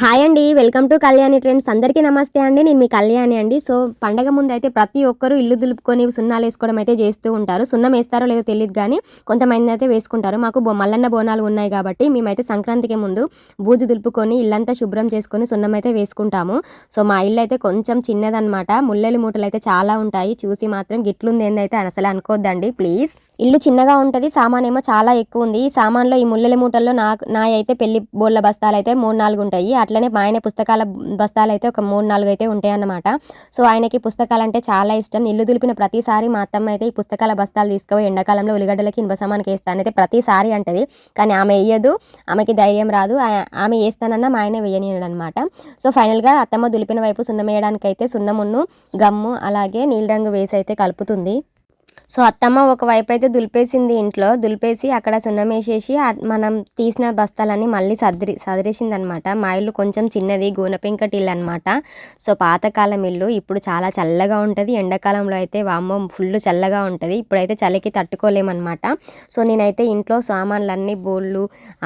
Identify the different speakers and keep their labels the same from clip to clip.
Speaker 1: Hi అండి welcome to Kalyani trends. అందరికీ నమస్తే అండి. నేను మీ కళ్యాణి అండి. సో పండగ ముందు అయితే ప్రతి ఒక్కరూ ఇల్లు దులుపుకొని సున్నాలు వేసుకోవడం అయితే చేస్తూ ఉంటారు. సున్నం వేస్తారో లేదో తెలియదు కానీ కొంతమంది అయితే వేసుకుంటారు. మాకు మల్లన్న బోనాలు ఉన్నాయి కాబట్టి మేమైతే సంక్రాంతికి ముందు బూజు దులుపుకొని ఇల్లంతా శుభ్రం చేసుకొని సున్నం అయితే వేసుకుంటాము. సో మా ఇల్లు అయితే కొంచెం చిన్నదన్నమాట. ముల్లెలు మూటలు అయితే చాలా ఉంటాయి. చూసి మాత్రం గిట్లుంది ఏందైతే అసలు అనుకోద్దండి. ప్లీజ్. ఇల్లు చిన్నగా ఉంటుంది సామాన్ ఏమో చాలా ఎక్కువ ఉంది. ఈ సామాన్లో ఈ ముల్లెల మూటల్లో నా నా అయితే పెళ్ళి బోళ్ళ బస్తాలు అయితే మూడు నాలుగు ఉంటాయి. అట్లనే మా ఆయన పుస్తకాల బస్తాలు అయితే ఒక మూడు నాలుగు అయితే ఉంటాయి అన్నమాట సో ఆయనకి పుస్తకాలు అంటే చాలా ఇష్టం. ఇల్లు దులిపిన ప్రతిసారి మా అత్తమ్మ అయితే ఈ పుస్తకాల బస్తాలు తీసుకుపోయి ఎండాకాలంలో ఉల్లిగడ్డలకి ఇనుప సామాన్కి వేస్తానైతే ప్రతిసారి అంటది. కానీ ఆమె వేయదు ఆమెకి ధైర్యం రాదు. ఆమె వేస్తానన్నా మా ఆయన వేయనీయడు అనమాట సో ఫైనల్గా అత్తమ్మ దులిపిన వైపు సున్నం వేయడానికైతే అయితే సున్నమున్ను గమ్ము అలాగే నీలి రంగు వేసి అయితే కలుపుతుంది. సో అత్తమ్మ ఒకవైపు అయితే దులిపేసింది ఇంట్లో దులిపేసి అక్కడ సున్నం వేసేసి మనం తీసిన బస్తాలన్నీ మళ్ళీ సదిరి సదిరేసిందనమాట. మా ఇల్లు కొంచెం చిన్నది గూనపెంకటి ఇల్లు అనమాట సో పాతకాలం ఇల్లు ఇప్పుడు చాలా చల్లగా ఉంటుంది. ఎండాకాలంలో అయితే వామ్మో ఫుల్ చల్లగా ఉంటుంది. ఇప్పుడైతే చలికి తట్టుకోలేమన్నమాట సో నేనైతే ఇంట్లో సామాన్లన్నీ బోళ్ళు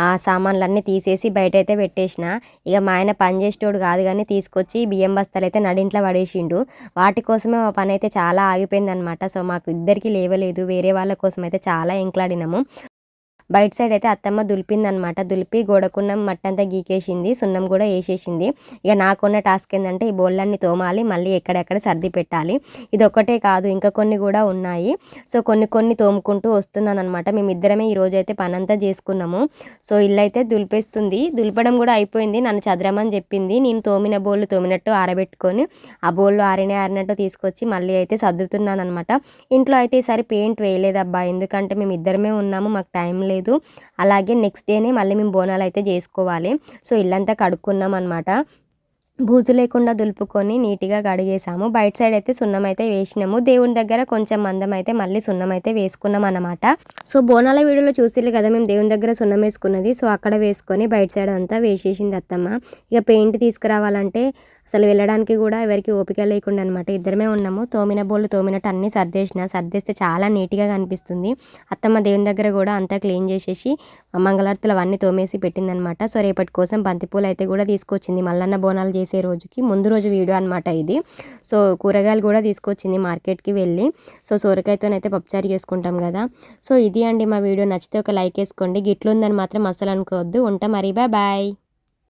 Speaker 1: ఆ సామాన్లన్నీ తీసేసి బయట అయితే పెట్టేసిన. ఇక మా ఆయన పని చేసేటోడు కాదు కానీ తీసుకొచ్చి బియ్యం బస్తాలు అయితే నడింట్లో పడేసిండు. వాటి కోసమే మా పని అయితే చాలా ఆగిపోయింది అనమాట సో మాకు ఇద్దరికి లేవలేదు. వేరే వాళ్ళ కోసం అయితే చాలా ఎంకలాడినాము. బయట సైడ్ అయితే అత్తమ్మ దులిపిందనమాట. దులిపి గోడకున్న మట్టంతా అంతా గీకేసింది సున్నం కూడా వేసేసింది. ఇక నాకున్న టాస్క్ ఏంటంటే ఈ బోళ్ళన్ని తోమాలి మళ్ళీ ఎక్కడెక్కడ సర్ది పెట్టాలి. ఇది ఒక్కటే కాదు ఇంకా కొన్ని కూడా ఉన్నాయి. సో కొన్ని కొన్ని తోముకుంటూ వస్తున్నాను అనమాట మేమిద్దరమే ఈరోజు అయితే పనంతా చేసుకున్నాము. సో ఇల్లు అయితే దులిపేస్తుంది. దులపడం కూడా అయిపోయింది. నన్ను చదరమని చెప్పింది. నేను తోమిన బోళ్ళు తోమినట్టు ఆరబెట్టుకొని ఆ బోళ్ళు ఆరిన ఆరినట్టు తీసుకొచ్చి మళ్ళీ అయితే సర్దుతున్నాను అనమాట ఇంట్లో అయితే ఈసారి పెయింట్ వేయలేదబ్బా. ఎందుకంటే మేము ఇద్దరమే ఉన్నాము. మాకు టైం లేదు. అలాగే నెక్స్ట్ డేనే మళ్ళీ మేము బోనాలు అయితే చేసుకోవాలి. సో ఇల్లంతా కడుక్కున్నాం అనమాట బూజు లేకుండా దులుపుకొని నీట్గా కడిగేసాము. బయట సైడ్ అయితే సున్నం అయితే వేసినాము. దేవుని దగ్గర కొంచెం మందం అయితే మళ్ళీ సున్నం అయితే వేసుకున్నాం అనమాట సో బోనాల వీడియోలో చూసేది కదా మేము దేవుని దగ్గర సున్నం వేసుకున్నది. సో అక్కడ వేసుకొని బయట సైడ్ అంతా వేసేసింది అత్తమ్మ. ఇక పెయింట్ తీసుకురావాలంటే అసలు వెళ్ళడానికి కూడా ఎవరికి ఓపిక లేకుండా అనమాట ఇద్దరమే ఉన్నాము. తోమిన బోళ్ళు తోమినట్టు అన్నీ సర్దేసిన సర్దేస్తే చాలా నీట్గా కనిపిస్తుంది. అత్తమ్మ దేవుని దగ్గర కూడా అంతా క్లీన్ చేసేసి మంగళార్తులు అవన్నీ తోమేసి పెట్టిందనమాట సో రేపటి కోసం బంతిపూలు అయితే కూడా తీసుకొచ్చింది. మల్లన్న బోనాలు చేసే రోజుకి ముందు రోజు వీడియో అనమాట ఇది. సో కూరగాయలు కూడా తీసుకొచ్చింది మార్కెట్కి వెళ్ళి. సో సొరకాయతోనైతే పప్పుచారు చేసుకుంటాం కదా. సో ఇది అండి మా వీడియో. నచ్చితే ఒక లైక్ వేసుకోండి. గిట్లు ఉందని మాత్రం అస్సలు అనుకోవద్దు. ఉంటా మరి. Bye bye.